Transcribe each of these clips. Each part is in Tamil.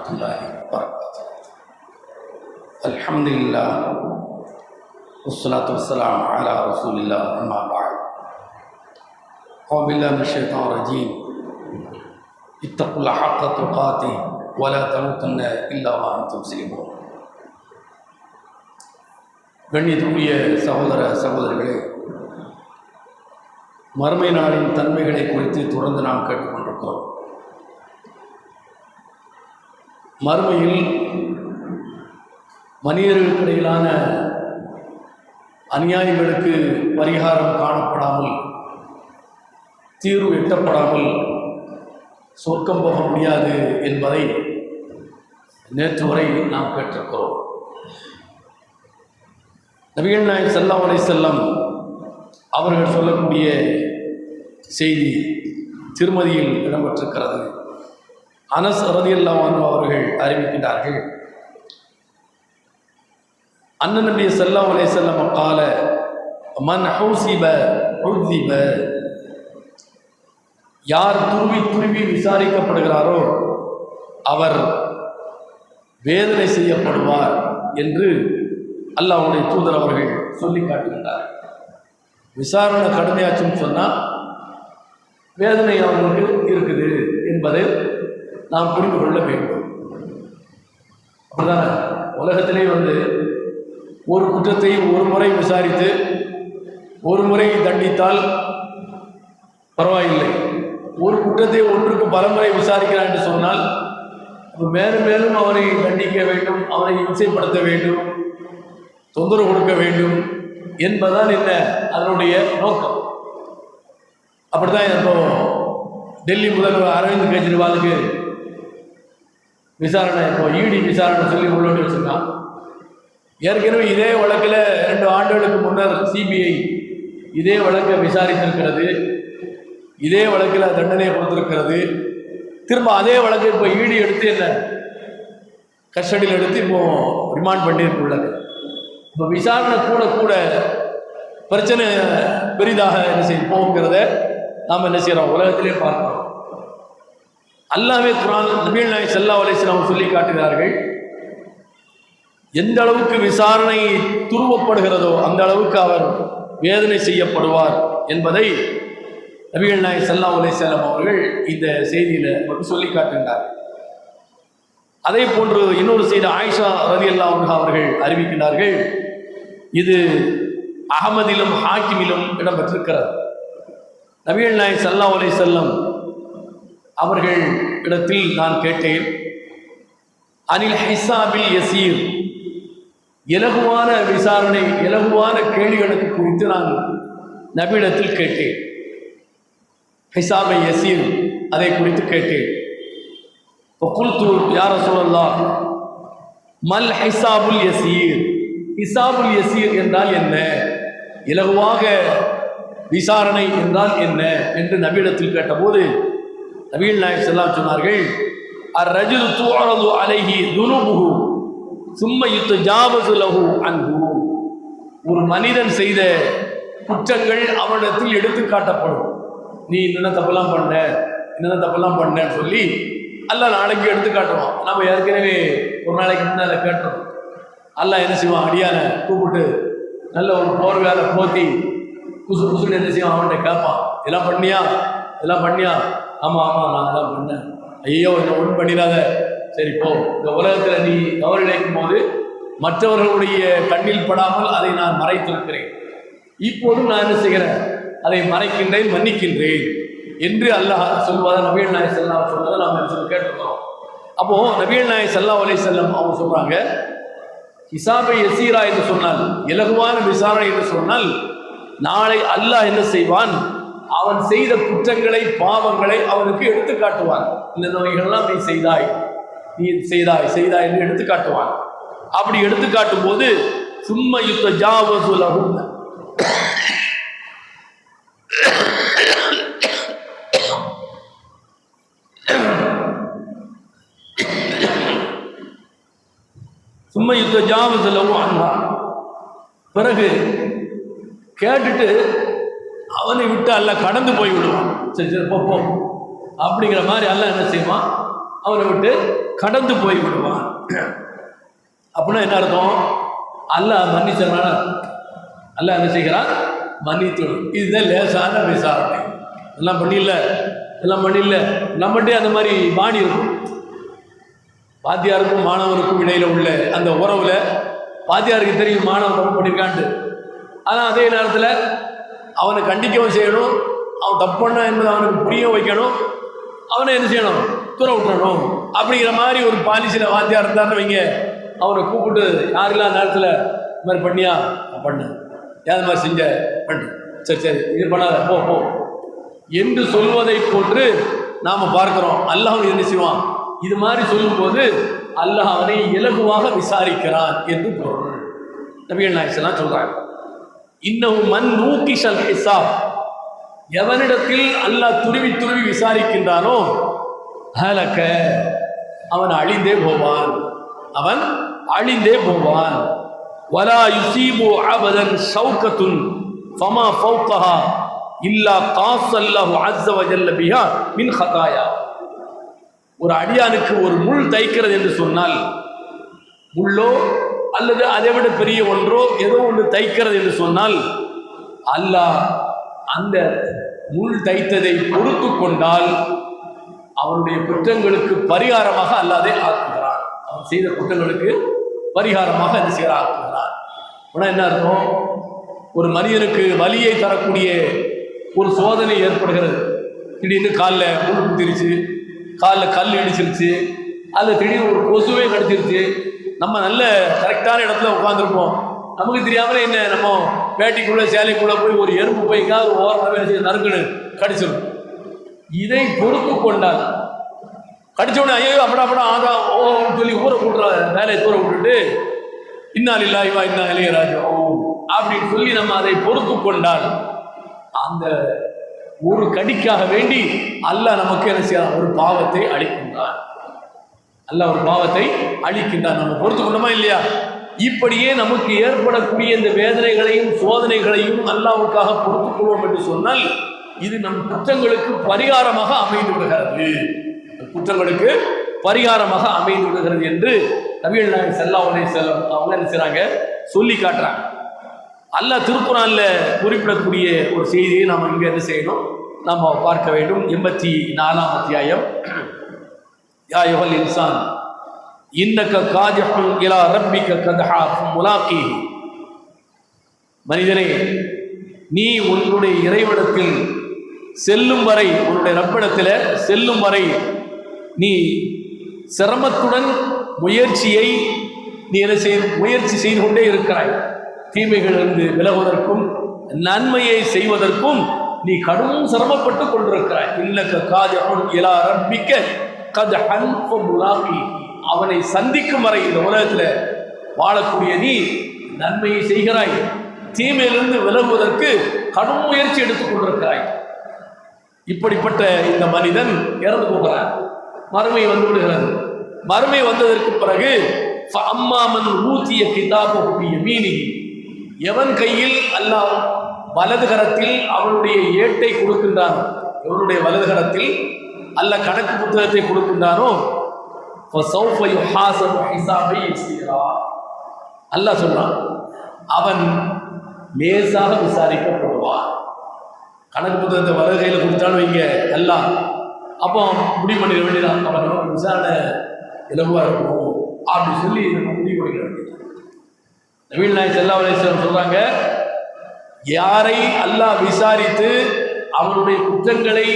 الله وبركاته الحمد لله والصلاة والسلام على رسول الله أما بعد أعوذ بالله من الشيطان الرجيم اتقوا الله حق تقاته ولا تموتن إلا وأنتم مسلمون கண்ணியத்துக்குரிய சகோதர சகோதரிகளே மறுமை நாளின் தன்மைகளை குறித்து தொடர்ந்து நாம் கேட்டுக்கொண்டிருக்கிறோம் மறுமையில் மனிதர்களுக்கிடையிலான அநியாயங்களுக்கு பரிகாரம் காணப்படாமல் தீர்வு எட்டப்படாமல் சொர்க்கம் போக முடியாது என்பதை நேற்று வரை நாம் கேட்டிருக்கிறோம். நபிகள் நாயக் செல்லம் அலை செல்லம் அவர்கள் சொல்லக்கூடிய செய்தி திருமதியில் இடம்பெற்றிருக்கிறது. அனஸ் ரதியல்லான் அவர்கள் அறிவிக்கிறார்கள் அண்ணன் நபி சல்லா அலே செல்லம் கால மன் ஹவுசிப உழ்திப யார் துருவி துருவி விசாரிக்கப்படுகிறாரோ அவர் வேதனை செய்யப்படுவார் என்று அல்லாவுடைய தூதர் அவர்கள் சொல்லி காட்டுகின்றார். விசாரணை கடுமையாச்சுன்னு சொன்னால் வேதனை அவங்களுக்கு இருக்குது என்பதை நாம் புரிந்து கொள்ள வேண்டும். அப்படிதானே? உலகத்திலே வந்து ஒரு குற்றத்தை ஒரு முறை விசாரித்து ஒரு முறை தண்டித்தால் பரவாயில்லை. ஒரு குற்றத்தை ஒன்றுக்கு பலமுறை விசாரிக்கிறான் என்று சொன்னால் மேலும் மேலும் அவனை தண்டிக்க வேண்டும் அவனை இம்சைப்படுத்த வேண்டும் தொந்தரவு கொடுக்க வேண்டும் என்பதுதான் என்ன? அதனுடைய நோக்கம். அப்படிதான் இப்போ டெல்லி முதல்வர் அரவிந்த் கெஜ்ரிவாலுக்கு விசாரணை இப்போ இடி விசாரணை சொல்லி உள்ளோட்டு வச்சுருக்கான். ஏற்கனவே இதே வழக்கில் ரெண்டு ஆண்டுகளுக்கு முன்னர் சிபிஐ இதே வழக்கை விசாரித்திருக்கிறது. இதே வழக்கில் தண்டனையை கொடுத்திருக்கிறது. திரும்ப அதே வழக்கு இப்போ ஈடி எடுத்து என்ன? கஸ்டடியில் எடுத்து இப்போ ரிமாண்ட் பண்ணியிருக்குள்ளது இப்போ விசாரணை கூட கூட பிரச்சனை பெரிதாக என்ன செய்ய போகிறத நாம் என்ன செய்கிறோம் உலகத்திலே பார்க்குறோம். அல்லாமே குரான் நபீல் நாய் சல்லா அலிஸ்லாம் சொல்லி காட்டுகிறார்கள். எந்த அளவுக்கு விசாரணை துருவப்படுகிறதோ அந்த அளவுக்கு அவர் வேதனை செய்யப்படுவார் என்பதை நபிகள் நாய் சல்லா அலிஸ்லாம் அவர்கள் இந்த செய்தியில் நமக்கு சொல்லி காட்டுகிறார் அதே போன்று இன்னொரு செய்தி ஆயிஷா ரதி அல்லா அவர்கள் அறிவிக்கின்றார்கள். இது அகமதிலும் ஹாக்கிமிலும் இடம்பெற்றிருக்கிறது. நபிகள் நாய் சல்லா அலை செல்லம் அவர்கள் இடத்தில் நான் கேட்டேன் அனில் ஹைசாபில் யசீர் இலகுவான விசாரணை இலகுவான கேள்விகளுக்கு குறித்து நான் நபியிடத்தில் கேட்டேன். ஹிசாபை யசீர் அதை குறித்து கேட்டேன். குல்து யார சொல்லலாம் மல் ஹிசாபுல் யசீர் ஹிசாபுல் யசீர் என்றால் என்ன? இலகுவாக விசாரணை என்றால் என்ன? என்று நபியிடத்தில் கேட்டபோது நபீல் நாயக் செல்லாம் சொன்னார்கள் அர்ரஜுல் தூரது அலைகி துனுபுகு சும்ம யுத்த ஜாபசு லகு அன்பு ஒரு மனிதன் செய்த குற்றங்கள் அவனிடத்தில் எடுத்து காட்டப்படும். நீ என்னென்ன தப்பெல்லாம் பண்ண? என்னென்ன தப்பெல்லாம் பண்ணேன்னு சொல்லி அல்ல நாளைக்கு எடுத்து காட்டுவான். நம்ம ஏற்கனவே ஒரு நாளைக்கு முன்னால் கேட்டோம். அல்ல என்ன செய்வான்? அடியான கூப்பிட்டு நல்ல ஒரு போர்வையால போத்தி புதுசு குசுன்னு என்ன செய்வான்? அவன்கிட்ட கேட்பான். இதெல்லாம் பண்ணியா? இதெல்லாம் பண்ணியா? ஆமாம் ஆமாம் நான் தான் பண்ணேன். ஐயோ என்ன ஒன்றும் பண்ணிடாத. சரி போ. இந்த உலகத்தில் நீ தவறு போது மற்றவர்களுடைய கண்ணில் படாமல் அதை நான் மறைத்திருக்கிறேன் இப்போதும் நான் என்ன செய்கிறேன்? அதை மறைக்கின்றேன் மன்னிக்கின்றேன் என்று அல்லாஹ் சொல்வதை நபீல் நாய் செல்லா சொன்னதை நாம் சொல்லி கேட்டிருக்கிறோம். அப்போது நபீல் நாய் செல்லா அலை செல்லம் அவங்க சொல்கிறாங்க ஹிசாபை எசீரா என்று சொன்னால் இலகுவான விசாரணை என்று சொன்னால் நாளை அல்லாஹ் என்ன செய்வான்? அவன் செய்த குற்றங்களை பாவங்களை அவனுக்கு எடுத்து காட்டுவான். இந்த நோய்கள்லாம் நீ செய்தாய். நீ செய்தாய் செய்தாய் என்று எடுத்து காட்டுவான். அப்படி எடுத்து காட்டும் போது சும்மா யுத்த ஜாவசுலகும் சும்மா யுத்த ஜாவசுலகும் அண்ணா பிறகு கேட்டுட்டு அவனை விட்டு அல்ல கடந்து போய் விடுவான். சரி சரி போப்போம் அப்படிங்கிற மாதிரி அல்ல என்ன செய்வான்? அவனை விட்டு கடந்து போய் விடுவான். அப்படின்னா என்ன அர்த்தம்? அல்ல மன்னிச்சவனான அல்ல என்ன செய்கிறான்? மன்னித்து இதுதான் லேசான விசாரணை. எல்லாம் பண்ணிடல. எல்லாம் பண்ணிடல. நம்மகிட்டே அந்த மாதிரி பாணி இருக்கும். வாத்தியாருக்கும் மாணவனுக்கும் இடையில உள்ள அந்த உறவுல வாத்தியாருக்கு தெரியும் மாணவன் தப்பு பண்ணியிருக்கான்ட்டு. ஆனால் அதே நேரத்தில் அவனை கண்டிக்கவும் செய்யணும். அவன் தப்பு பண்ணா என்பதை அவனுக்கு புரிய வைக்கணும். அவனை என்ன செய்யணும்? தூர விட்டுறணும். அப்படிங்கிற மாதிரி ஒரு பாலிசியில் வாத்தியார் இருந்தார்னு வைங்க. அவனை கூப்பிட்டு யாரெல்லாம் நேரத்தில் இது மாதிரி பண்ணியா? பண்ணு ஏதாவது மாதிரி செஞ்ச? பண்ணு. சரி சரி. இது பண்ணாத. போ போ. என்று சொல்வதை போன்று நாம் பார்க்குறோம். அல்லாஹ் என்ன செய்வான்? இது மாதிரி சொல்லும்போது அல்லாஹ் அவனை இலகுவாக விசாரிக்கிறான் என்று பொருள். நபிகள் நாயசெல்லாம் சொல்கிறாங்க இன்னும் மண் நூக்கிஷல் ஹிசாப். எவனிடத்தில் அல்லாஹ் துருவி துருவி விசாரிக்கின்றானோ ஹலக்க அவன் அழிந்தே போவான். அவன் அழிந்தே போவான். வலா யுசீபு அபதன் ஷௌகத்துன் ஃபமா ஃபௌகஹா இல்லா காசல்லஹு அஸ்ஸ வஜல்ல பிஹா மின் ஹதாயா. ஒரு அடியானுக்கு ஒரு முள் தைக்கிறது என்று சொன்னால் முள்ளோ அல்லது அதை விட பெரிய ஒன்றோ ஏதோ ஒன்று தைக்கிறது என்று சொன்னால் அல்லாஹ் அந்த முள் தைத்ததை பொறுத்து கொண்டால் அவனுடைய குற்றங்களுக்கு பரிகாரமாக அல்லாதே ஆக்குகிறான். அவன் செய்த குற்றங்களுக்கு பரிகாரமாக என்ன செய்கிற ஆக்குகிறான். ஆனால் என்ன அர்த்தம்? ஒரு மனிதனுக்கு வலியை தரக்கூடிய ஒரு சோதனை ஏற்படுகிறது. திடீர்னு காலில் முள் குத்திருச்சு காலில் கல் இடிச்சிருச்சு அதில் திடீர்னு ஒரு கொசுவே கடிச்சிருச்சு நம்ம நல்ல கரெக்டான இடத்துல உட்காந்துருப்போம் நமக்கு தெரியாமலே என்ன நம்ம வேட்டிக்குள்ளே சேலைக்குள்ளே போய் ஒரு எறும்பு போய் எங்கேயாவது ஓரமாக செய்ய நறுக்குன்னு கடிச்சிடும் இதை பொறுத்து கொண்டால் கடிச்ச உடனே ஐயோ அப்படா அப்படா ஆதா ஓன்னு சொல்லி ஊரை கூட்டுற வேலையை தூர விட்டுட்டு இன்னால் இல்லாய்வா இன்னா இளையராஜா ஓ அப்படின்னு சொல்லி நம்ம அதை பொறுத்து கொண்டால் அந்த ஒரு கடிக்காக வேண்டி அல்லாஹ் நமக்கு என்ன செய்யலாம் ஒரு பாவத்தை அளிக்கின்றான். அல்லாஹ் ஒரு பாவத்தை அழிக்கின்றார் நம்ம பொறுத்து கொண்டோமா இல்லையா? இப்படியே நமக்கு ஏற்படக்கூடிய இந்த வேதனைகளையும் சோதனைகளையும் அல்லாவுக்காக பொறுத்துக் கொள்வோம் என்று சொன்னால் இது நம் குற்றங்களுக்கு பரிகாரமாக அமைந்து விடுகிறது. குற்றங்களுக்கு பரிகாரமாக அமைந்து விடுகிறது என்று நபிகள் நாயகம் செல்லா உடைய செல்லம் அவங்க என்ன செய்கிறாங்க சொல்லி காட்டுறாங்க. அல்லாஹ் திருக்குறான்ல குறிப்பிடக்கூடிய ஒரு செய்தியை நாம் இங்கே என்ன செய்யணும்? நாம் பார்க்க வேண்டும். எண்பத்தி நாலாம் அத்தியாயம். யா யுகல் இன்சான் இன்னக்க காஜஹுன் இலா ரப்பிக்க கதஹா முலாக்கி மனிதனே நீ உன்னுடைய இறைவனத்தில் செல்லும் வரை உன்னுடைய ரப்பிடத்தில் செல்லும் வரை நீ சிரமத்துடன் முயற்சியை நீ என்ன செய் முயற்சி செய்து கொண்டே இருக்கிறாய் தீமைகளிலிருந்து விலகுவதற்கும் நன்மையை செய்வதற்கும் நீ கடும் சிரமப்பட்டு கொண்டிருக்கிறாய் இன்னக்க காஜஹுன் இலா ரப்பிக்க கதஹன் முலாக்கி அவனை சந்திக்கும் வரை இந்த உலகத்தில் வாழக்கூடிய நீ நன்மையை செய்கிறாய். தீமையிலிருந்து விலகுவதற்கு கடும் முயற்சி எடுத்துக் கொண்டிருக்கிறாய். இப்படிப்பட்ட இந்த மனிதன் இறந்து போகிறான். மறுமை வந்து விடுகிறது. மறுமை வந்ததற்கு பிறகு அம்மாமன் ஊத்திய கிதாபுடைய மீனி எவன் கையில் அல்லாஹ் வலது கரத்தில் அவனுடைய ஏட்டை கொடுக்கின்றான் எவனுடைய வலது கரத்தில் அல்ல கணக்கு புத்தகத்தை கொடுக்கின்றாரோ? அல்ல சொன்னான் அவன் லேசாக விசாரிக்கப்படுவான். கணக்கு புத்தகத்தை வருகையில் கொடுத்தாலும் இங்கே எல்லாம் அப்போ முடிவு பண்ணிட வேண்டியதான் அவன் விசாரணை இலகுவாக இருக்கும் அப்படின்னு சொல்லி நம்ம முடிவு பண்ணிட வேண்டியது நவீன் நாய் செல்லா அலேஸ்வரம் சொல்கிறாங்க யாரை அல்லாஹ் விசாரித்து அவனுடைய குற்றங்களை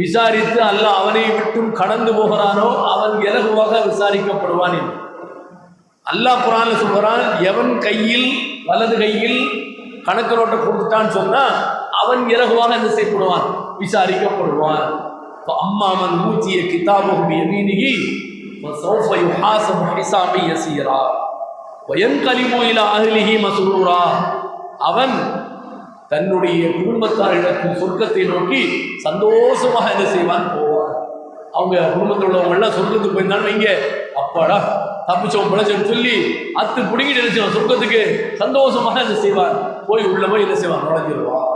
விசாரித்து அல்ல அவனை விட்டும் கடந்து போகிறானோ அவன் இலகுவாக விசாரிக்கப்படுவான் என்று. அல்லாஹ் குரான் சொல்கிறான் எவன் கையில் வலது கையில் கணக்கு நோட்டை கொடுத்துட்டான்னு சொன்னால் அவன் இலகுவாக என்ன செய்யப்படுவான்? விசாரிக்கப்படுவான். இப்போ அம்மா அம்மாமன் ஊச்சிய கிதாபும் எமீனிகி ஹாசம் ஹிசாமி யசீரா. பயன் கலிமோயில அகிலிகி மசூரா. அவன் தன்னுடைய குடும்பத்தாரிடத்தில் சொர்க்கத்தை நோக்கி சந்தோஷமாக என்ன செய்வான் போவான் அவங்க குடும்பத்தில் உள்ளவங்க எல்லாம் சொர்க்கத்துக்கு போயிருந்தாலும் வைங்க அப்பாடா தப்பிச்சவன் பிழைச்சன்னு சொல்லி அத்து பிடிங்கிட்டு என்ன செய்வான்? சொர்க்கத்துக்கு சந்தோஷமாக என்ன செய்வான் போய் உள்ள போய் என்ன செய்வான் நுழைஞ்சிருவான்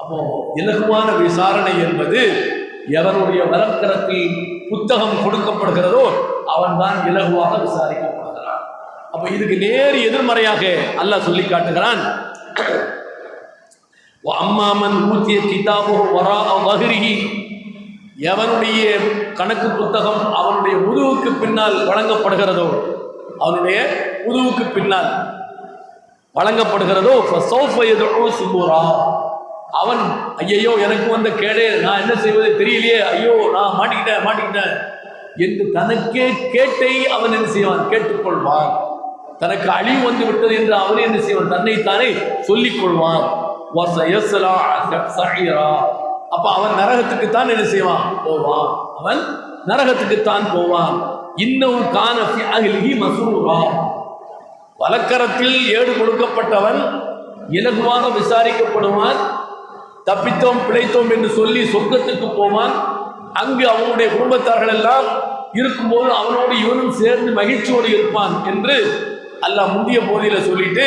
அப்போ இலகுவான விசாரணை என்பது எவனுடைய வலக்கரத்தில் புத்தகம் கொடுக்கப்படுகிறதோ அவன் தான் இலகுவாக விசாரிக்கப்படுகிறான். அப்போ இதுக்கு நேர் எதிர்மறையாக அல்லாஹ் சொல்லி காட்டுகிறான். அம்மாமன் ஊத்திய கிதாபோ வரா வகிரிகி எவனுடைய கணக்கு புத்தகம் அவனுடைய முதுவுக்கு பின்னால் வழங்கப்படுகிறதோ அவனுடைய முதுவுக்கு பின்னால் வழங்கப்படுகிறதோ ஃபசௌஃப சுபூரா. அவன் ஐயையோ எனக்கு வந்த கேடே நான் என்ன செய்வது தெரியலையே ஐயோ நான் மாட்டிக்கிட்டேன் மாட்டிக்கிட்டேன். என்று தனக்கே கேட்டை அவன் என்ன செய்வான்? கேட்டுக்கொள்வான். தனக்கு அழிவு வந்து விட்டது என்று அவனே என்ன செய்வான்? தன்னைத்தானே சொல்லிக் கொள்வான் அப்ப அவன் நரகத்துக்கு தான் என்ன செய்வான் போவான் அவன் நரகத்துக்கு தான் போவான் இன்னும் கான அகிலி மசூரா வழக்கரத்தில் ஏடு கொடுக்கப்பட்டவன் இலகுவாக விசாரிக்கப்படுவான் தப்பித்தோம் பிழைத்தோம் என்று சொல்லி சொர்க்கத்துக்கு போவான் அங்கு அவனுடைய குடும்பத்தார்கள் எல்லாம் இருக்கும்போது அவனோடு இவனும் சேர்ந்து மகிழ்ச்சியோடு இருப்பான் என்று அல்லாஹ் முந்திய போதியில் சொல்லிட்டு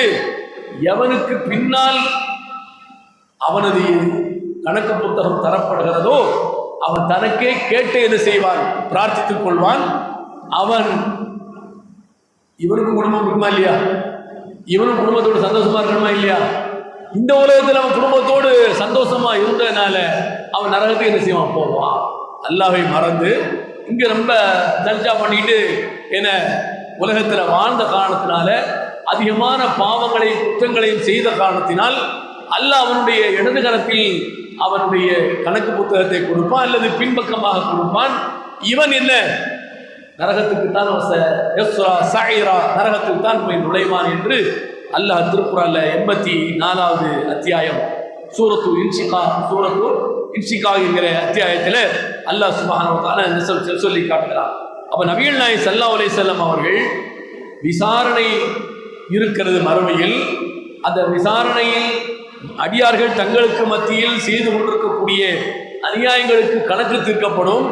எவனுக்கு பின்னால் அவனது கணக்கு புத்தகம் தரப்படுகிறதோ அவன் தனக்கே கேட்டு என்ன செய்வான்? பிரார்த்தித்துக் கொள்வான். அவன் இவனுக்கு குடும்பம் இருக்குமா இல்லையா? இவனும் குடும்பத்தோடு சந்தோஷமா இருக்கணுமா இல்லையா? இந்த உலகத்தில் அவன் குடும்பத்தோடு சந்தோஷமா இருந்ததுனால அவன் நரகத்துக்கு என்ன செய்வான்? போவான். அல்லாவை மறந்து இங்க ரொம்ப தர்ஜா பண்ணிட்டு என்ன உலகத்தில் வாழ்ந்த காரணத்தினால அதிகமான பாவங்களையும் குற்றங்களையும் செய்த காரணத்தினால் அல்லாஹ் அவனுடைய இடது கரத்தில் அவனுடைய கணக்கு புத்தகத்தை கொடுப்பான் அல்லது பின்பக்கமாக கொடுப்பான். இவன் என்ன? நரகத்துக்கு தான் சாயிரா நரகத்துக்கு தான் போய் நுழைவான் என்று அல்லாஹ் திருக்குறள் எண்பத்தி நாலாவது அத்தியாயம் சூரத்து இன்சிகா சூரத்து இன்சிகா என்கிற அத்தியாயத்தில் அல்லாஹ் சுபஹான சொல்லி காட்டுகிறான். அப்ப நபிகள் நாய் சல்லா அலை செல்லம் அவர்கள் விசாரணை இருக்கிறது மறுமையில். அந்த விசாரணையில் அடியார்கள் தங்களுக்கு மத்தியில் செய்து கொண்டிருக்கக்கூடிய அநியாயங்களுக்கு கணக்கு தீர்க்கப்படும்.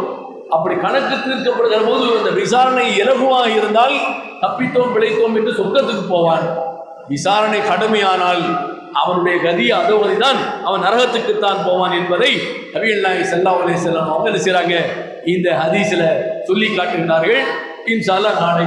அப்படி கணக்கு தீர்க்கப்படுகிற போது அந்த விசாரணை இலகுவாக இருந்தால் தப்பித்தோம் பிழைத்தோம் என்று சொர்க்கத்துக்கு போவான். விசாரணை கடுமையானால் அவனுடைய கதி அதோவதுதான் அவன் நரகத்துக்குத்தான் போவான் என்பதை நபிகள் நாயகி செல்லா அலை செல்லம் அவங்க என்ன செய்கிறாங்க இந்த ஹதீஸில் சொல்லி காட்டுகிறார்கள் இன்ஷால்லா நாளை